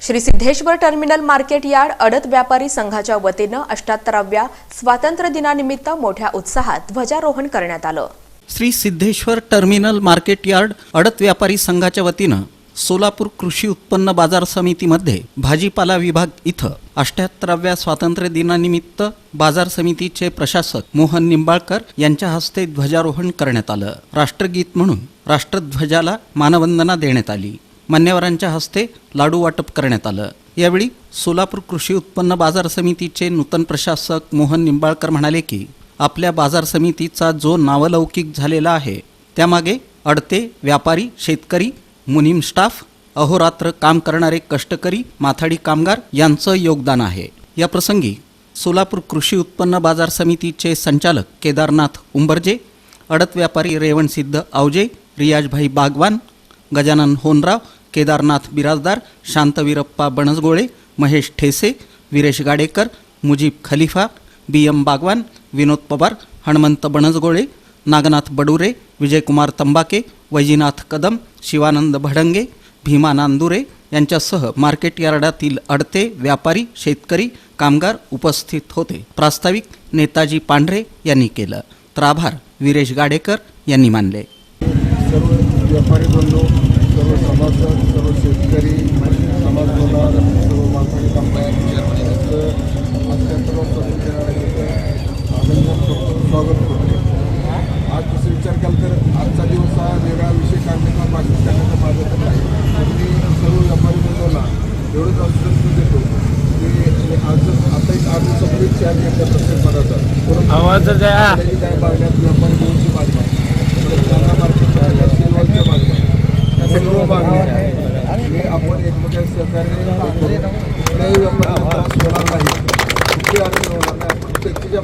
Shri Siddheshwar terminal market yard अडत व्यापारी संघाच्या वतीनं अष्ट्याहत्तराव्या स्वातंत्र्य दिनानिमित्त मोठ्या उत्साहात ध्वजारोहण करण्यात आलं. Shri Siddheshwar terminal market yard अडत व्यापारी संघाच्या वतीनं सोलापूर कृषी उत्पन्न बाजार समितीमध्ये भाजीपाला विभाग इथं अष्ट्याहत्तराव्या स्वातंत्र्य दिनानिमित्त बाजार समितीचे प्रशासक मोहन निंबाळकर यांच्या हस्ते ध्वजारोहण करण्यात आलं. राष्ट्रगीत म्हणून राष्ट्रध्वजाला मानवंदना देण्यात आली. मान्यवरांच्या हस्ते लाडू वाटप करण्यात आलं. यावेळी सोलापूर कृषी उत्पन्न बाजार समितीचे नूतन प्रशासक मोहन निंबाळकर म्हणाले की आपल्या बाजार समितीचा जो नावलौकिक झालेला आहे त्यामागे अडते व्यापारी शेतकरी मुनीम स्टाफ अहोरात्र काम करणारे कष्टकरी माथाडी कामगार यांचं योगदान आहे. या प्रसंगी सोलापूर कृषी उत्पन्न बाजार समितीचे संचालक केदारनाथ उंबरजे अडत व्यापारी रेवणसिद्ध आवजे रियाजभाई बागवान गजानन होनराव केदारनाथ बिराजदार शांतवीरप्पा बनसगोळे महेश ठेसे विरेश गाडेकर मुजीब खलिफा बी एम बागवान विनोद पवार हणमंत बनसगोळे नागनाथ बडुरे विजयकुमार तंबाके वैजीनाथ कदम शिवानंद भडंगे भीमा नांदुरे यांच्यासह मार्केट यार्डातील अडते व्यापारी शेतकरी कामगार उपस्थित होते. प्रास्ताविक नेताजी पांढरे यांनी केलं. तर आभार विरेश गाडेकर यांनी मानले. सर्व बंधू सर्व सर्व शेतकरी समाज बोलार सर्व माथाडी कामगार यांचं अत्यंत अभिनंदन करतो स्वागत करतो. आज तसं विचार केला तर आजचा दिवस हा वेगळा विषय काढण्याचा भाषण करण्याचा माझं तर नाही पण मी सर्व व्यापारी बंधूंना एवढंच आश्वासन देतो की आज आता एक आठ दिवसापूर्वी चार घेतल्या प्रत्येक पदाचा आवाज काय मागण्यात व्यापारी बंधूंची मागणी सर्व आणि आपण एकमेकांच्या सहकार्याने कुठल्याही व्यापाऱ्याला त्रास होणार नाही अडचण होणार नाही आपण व्यक्तीच्या